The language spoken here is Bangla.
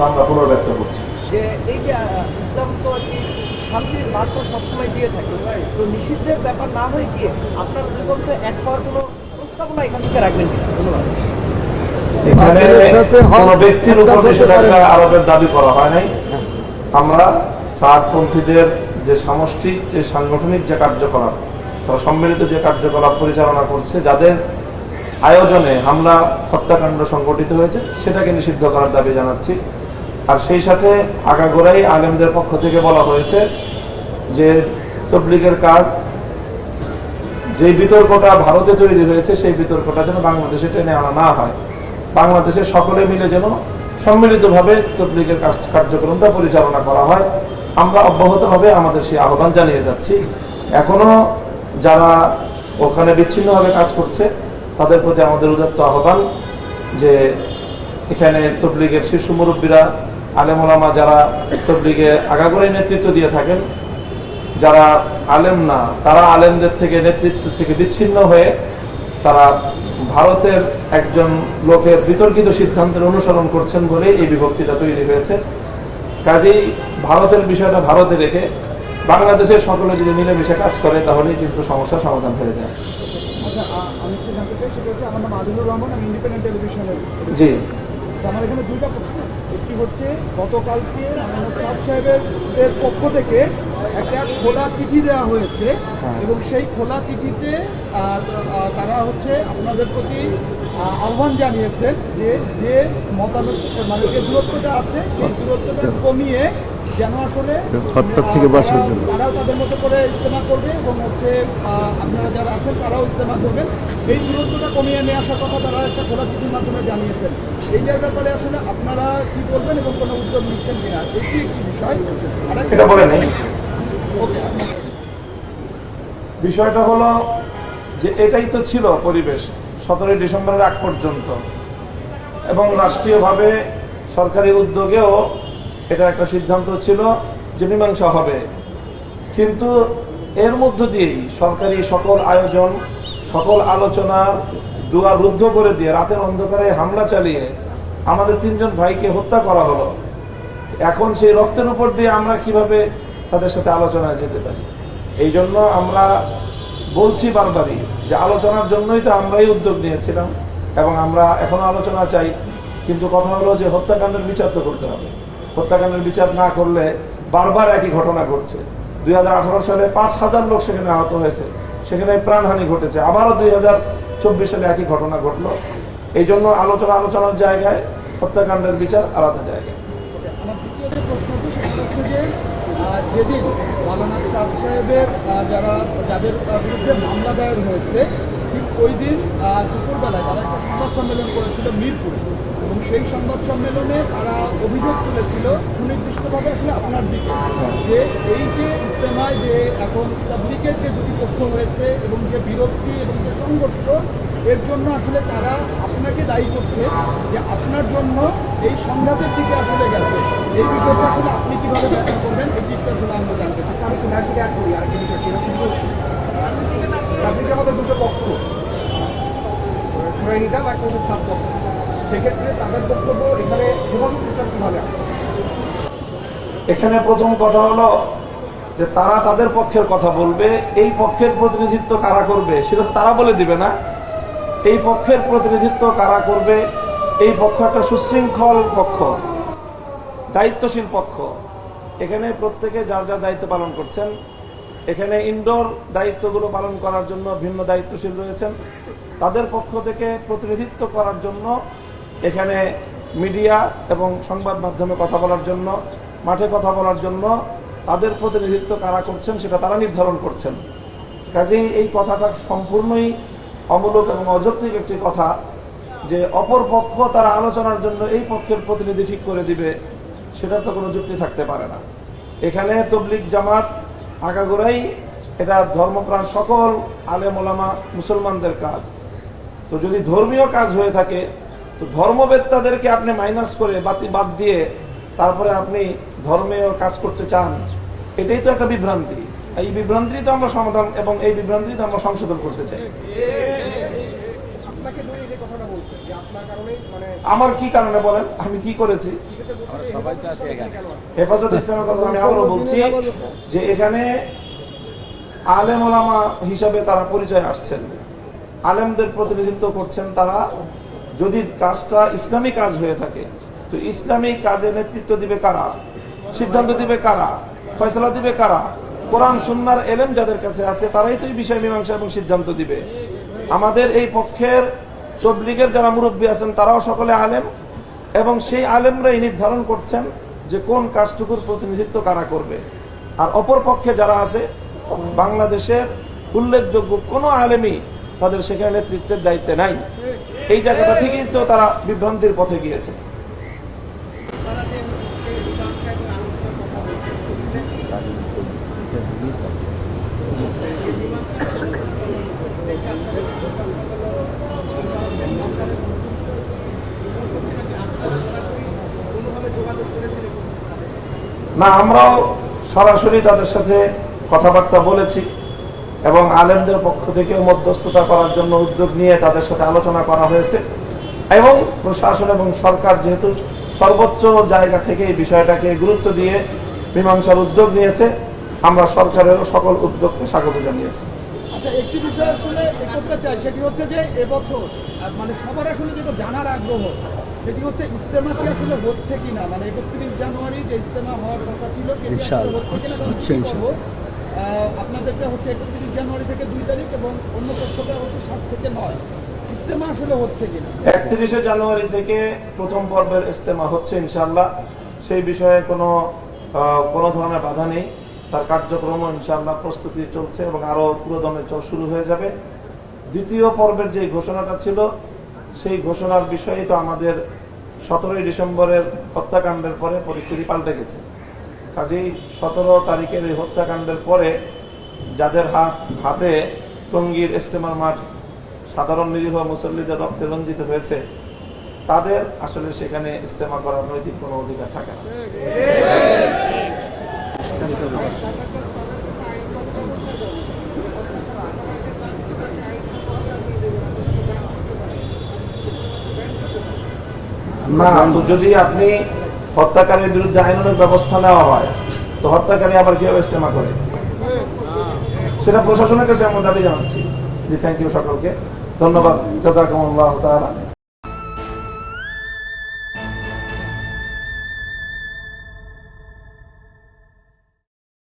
কথা আমরা পুনর্ব্যক্ত করছি। যে এই যে ইসলাম তো শান্তির বার্তা সবসময় দিয়ে থাকে তো নিষিদ্ধের ব্যাপার না হয়ে গিয়ে আপনার এক হওয়ার কোনো প্রস্তাবনা এখান থেকে রাখবেন ধন্যবাদ। এখানে কোনো ব্যক্তির উপর নিষেধাজ্ঞা আরোপের দাবি করা হয় নাই। আমরা সারপন্থীদের যে সামষ্টিক যে সাংগঠনিক যে কার্যকলাপ তারা সম্মিলিত যে কার্যকলাপ পরিচালনা করছে যাদের আয়োজনে হামলা হত্যাকাণ্ড সংগঠিত হয়েছে সেটাকে নিষিদ্ধ করার দাবি জানাচ্ছি। আর সেই সাথে আগাগোড়াই আলেমদের পক্ষ থেকে বলা হয়েছে যে তবলিগের কাজ, যে বিতর্কটা ভারতে তৈরি হয়েছে, সেই বিতর্কটা যেন বাংলাদেশে টেনে আনা না হয়। বাংলাদেশের সকলে মিলে যেন সম্মিলিতভাবে তবলিগের কাজ- কার্যক্রমটা পরিচালনা করা হয়। আমরা অব্যাহতভাবে আমাদের সেই আহ্বান জানিয়ে যাচ্ছি। এখনও যারা ওখানে বিচ্ছিন্নভাবে কাজ করছে, তাদের প্রতি আমাদের উদাত্ত আহ্বান যে এখানে তবলিগের শীর্ষ মুরব্বীরা আলেমোলামা যারা তবলিগে আগাগোড়াই নেতৃত্ব দিয়ে থাকেন যারা আলেম না তারা আলেমদের থেকে নেতৃত্ব থেকে বিচ্ছিন্ন হয়ে তারা ভারতের একজন লোকের বিতর্কিত সিদ্ধান্তের অনুসরণ করছেন বলে এই বিভক্তিটা তৈরি হয়েছে। কাজেই ভারতের বিষয়টা ভারতে রেখে বাংলাদেশের সকলে যদি মিলেমিশে কাজ করে তাহলেই কিন্তু সমস্যার সমাধান হয়ে যায়। আচ্ছা জি। আমার এখানে দুইটা প্রশ্ন একটি হচ্ছে গতকালকে সাহেবের পক্ষ থেকে একটা খোলা চিঠি দেওয়া হয়েছে হ্যাঁ। এবং সেই খোলা চিঠিতে তারা হচ্ছে আপনাদের প্রতি আহ্বান জানিয়েছেন যে যে মতামত মানে যে দূরত্বটা আছে সেই দূরত্বটা কমিয়ে যেন আসলে থেকে বাঁচার জন্য। তারাও তাদের মতো করে ইস্তেমা করবে এবং হচ্ছে আপনারা যারা আছেন তারাও ইস্তেমা করবেন। এই দূরত্বটা কমিয়ে নিয়ে আসার কথা তারা একটা খোলা চিঠির মাধ্যমে জানিয়েছেন। এইটার ব্যাপারে আসলে আপনারা কি করবেন এবং কোনো উদ্যোগ নিচ্ছেন কিনা? এটি একটি বিষয়। এটা বলে ওকে বিষয়টা হলো যে এটাই তো ছিল পরিবেশ। সতেরোই ডিসেম্বরের আগ পর্যন্ত। এবং রাষ্ট্রীয়ভাবে সরকারি উদ্যোগেও এটা একটা সিদ্ধান্ত ছিল যে মীমাংসা হবে। কিন্তু এর মধ্য দিয়েই সরকারি সকল আয়োজন, সকল আলোচনার দুয়ার রুদ্ধ করে দিয়ে রাতের অন্ধকারে হামলা চালিয়ে আমাদের তিনজন ভাইকে হত্যা করা হলো। এখন সেই রক্তের উপর দিয়ে আমরা কীভাবে তাদের সাথে আলোচনায় যেতে পারি? এই জন্য আমরা বলছি বারবারই যে আলোচনার জন্যই তো আমরাই উদ্যোগ নিয়েছিলাম এবং আমরা এখনও আলোচনা চাই, কিন্তু কথা হলো যে হত্যাকাণ্ডের বিচার তো করতে হবে। হত্যাকাণ্ডের বিচার না করলে বারবার একই ঘটনা ঘটছে। দুই হাজার আঠারো সালে পাঁচ হাজার লোক সেখানে আহত হয়েছে, সেখানে প্রাণহানি ঘটেছে, আবারও দুই হাজার চব্বিশ সালে একই ঘটনা ঘটলো। এই জন্য আলোচনা আলোচনার জায়গায়, হত্যাকাণ্ডের বিচার আলাদা জায়গায় হচ্ছে যে যেদিন মালানা সাদ সাহেবের যারা, যাদের বিরুদ্ধে মামলা দায়ের হয়েছে, ঠিক ওই দিন দুপুরবেলায় তারা একটা সংবাদ সম্মেলন করেছিল মিরপুরে। এবং সেই সংবাদ সম্মেলনে তারা অভিযোগ তুলেছিল সুনির্দিষ্টভাবে আসলে আপনার দিকে, যে এই যে ইস্তেমায় যে এখন তাবলিকের যে দুটি পক্ষ হয়েছে এবং যে বিরক্তি এবং যে সংঘর্ষ এর জন্য আসলে তারা আপনাকে দায়ী করছে যে আপনার জন্য এই সংঘাতের দিকে আসলে গেছে। এই বিষয়টা আসলে আপনি কীভাবে ব্যাখ্যা করবেন এই দিকটা আসলে আমরা জানতে চাই। আমি তোমার সাথে অ্যাড করি আরেকটা বিষয় সেটা কিন্তু রাজনীতি আমাদের দুটো পক্ষ সুরাই নিজাম একটা হচ্ছে সাব পক্ষ সেক্ষেত্রে তাদের বক্তব্য এখানে হেফাজত ইসলাম কীভাবে আছে? এখানে প্রথম কথা হলো যে তারা তাদের পক্ষের কথা বলবে এই পক্ষের প্রতিনিধিত্ব কারা করবে সেটা তারা বলে দিবে না। এই পক্ষের প্রতিনিধিত্ব কারা করবে? এই পক্ষ একটা সুশৃঙ্খল পক্ষ, দায়িত্বশীল পক্ষ। এখানে প্রত্যেকে যার যার দায়িত্ব পালন করছেন। এখানে ইনডোর দায়িত্বগুলো পালন করার জন্য ভিন্ন দায়িত্বশীল রয়েছেন। তাদের পক্ষ থেকে প্রতিনিধিত্ব করার জন্য এখানে মিডিয়া এবং সংবাদ মাধ্যমে কথা বলার জন্য, মাঠে কথা বলার জন্য তাদের প্রতিনিধিত্ব কারা করছেন সেটা তারা নির্ধারণ করছেন। কাজেই এই কথাটা সম্পূর্ণই অমূলক এবং অযৌক্তিক একটি কথা যে অপর পক্ষ তারা আলোচনার জন্য এই পক্ষের প্রতিনিধি ঠিক করে দিবে, সেটার তো কোনো যুক্তি থাকতে পারে না। এখানে তবলিক জামাত, আগাগোড়াই এটা ধর্মপ্রাণ সকল আলেম ওলামা মুসলমানদের কাজ। তো যদি ধর্মীয় কাজ হয়ে থাকে, তো ধর্মবেত্তাদেরকে আপনি মাইনাস করে বাতি বাদ দিয়ে তারপরে আপনি ধর্মীয় কাজ করতে চান, এটাই তো একটা বিভ্রান্তি। এই বিভ্রান্তি তো আমরা সমাধান এবং এই বিভ্রান্তি তো আমরা সংশোধন করতে চাই। আপনাকে ধরে যে কথাটা বলব হয়েছে যে আপনার কারণেই মানে আমার কি কারণে বলেন? আমি কি করেছি? হেফাজত ইসলামের কথা আমি আবারও বলছি যে এখানে আলেম ওলামা হিসাবে তারা পরিচয় আসছেন। আলেমদের প্রতিনিধিত্ব করছেন তারা। যদি কাজটা ইসলামী কাজ হয়ে থাকে তো ইসলামী কাজে নেতৃত্ব দিবে কারা? সিদ্ধান্ত দিবে কারা? ফয়সলা দিবে কারা? কোরআন, সুন্নার এলেম যাদের কাছে আছে, তারাই তো এই বিষয় মীমাংসা এবং সিদ্ধান্ত দিবে। আমাদের এই পক্ষের তবলিগের যারা মুরব্বী আছেন, তারাও সকলে আলেম এবং সেই আলেমরাই নির্ধারণ করছেন যে কোন কাজটুকুর প্রতিনিধিত্ব কারা করবে। আর অপর পক্ষে যারা আছে, বাংলাদেশের উল্লেখযোগ্য কোনো আলেমই তাদের সেখানে নেতৃত্বের দায়িত্বে নাই। এই জায়গাটা থেকেই তো তারা বিভ্রান্তির পথে গিয়েছে। না, আমরাও সরাসরি তাদের সাথে কথাবার্তা বলেছি এবং আলেমদের পক্ষ থেকে মধ্যস্থতা করার জন্য উদ্যোগ নিয়ে তাদের সাথে আলোচনা করা হয়েছে। এবং প্রশাসন এবং সরকার যেহেতু সর্বোচ্চ জায়গা থেকে এই বিষয়টাকে গুরুত্ব দিয়ে মীমাংসার উদ্যোগ নিয়েছে, আমরা সরকারেরও সকল উদ্যোগকে স্বাগত জানিয়েছি। আচ্ছা একটি বিষয় আসলে করতে চাই সেটি হচ্ছে যে এবছর মানে সবার আসলে যেটা জানার আগ্রহ সেটি হচ্ছে ইস্তেমা কি আসলে হচ্ছে কিনা? মানে একত্রিশ জানুয়ারি যে ইস্তেমা হওয়ার কথা ছিল হচ্ছে আপনাদেরটা হচ্ছে একত্রিশ জানুয়ারি থেকে দুই তারিখ এবং অন্য পক্ষটা হচ্ছে সাত থেকে নয়। ইস্তেমা আসলে হচ্ছে কিনা? একত্রিশে জানুয়ারি থেকে প্রথম পর্বের ইস্তেমা হচ্ছে ইনশাল্লাহ সেই বিষয়ে কোনো আহ, কোনো ধরনের বাধা নেই। তার কার্যক্রম ইনশাল্লাহ প্রস্তুতি চলছে এবং আরও পুরোদমে শুরু হয়ে যাবে। দ্বিতীয় পর্বের যে ঘোষণাটা ছিল, সেই ঘোষণার বিষয়ে তো আমাদের সতেরোই ডিসেম্বরের হত্যাকাণ্ডের পরে পরিস্থিতি পাল্টে গেছে। কাজেই সতেরো তারিখের এই হত্যাকাণ্ডের পরে যাদের হাত, হাতে টঙ্গীর ইস্তেমার মাঠ, সাধারণ নিরীহ মুসল্লিদের রক্তে রঞ্জিত হয়েছে, তাদের আসলে সেখানে ইস্তেমা করার নৈতিক কোনো অধিকার থাকে না। না। যদি আপনি হত্যাকারীর বিরুদ্ধে আইনানুগ ব্যবস্থা নেওয়া হয় তো হত্যাকারী আবার কীভাবে ইস্তেমা করে? সেটা প্রশাসনের কাছে আমরা দাবি জানাচ্ছি। জি থ্যাংক ইউ সকলকে। ধন্যবাদ। জাজাকুমুল্লাহ তাআলা।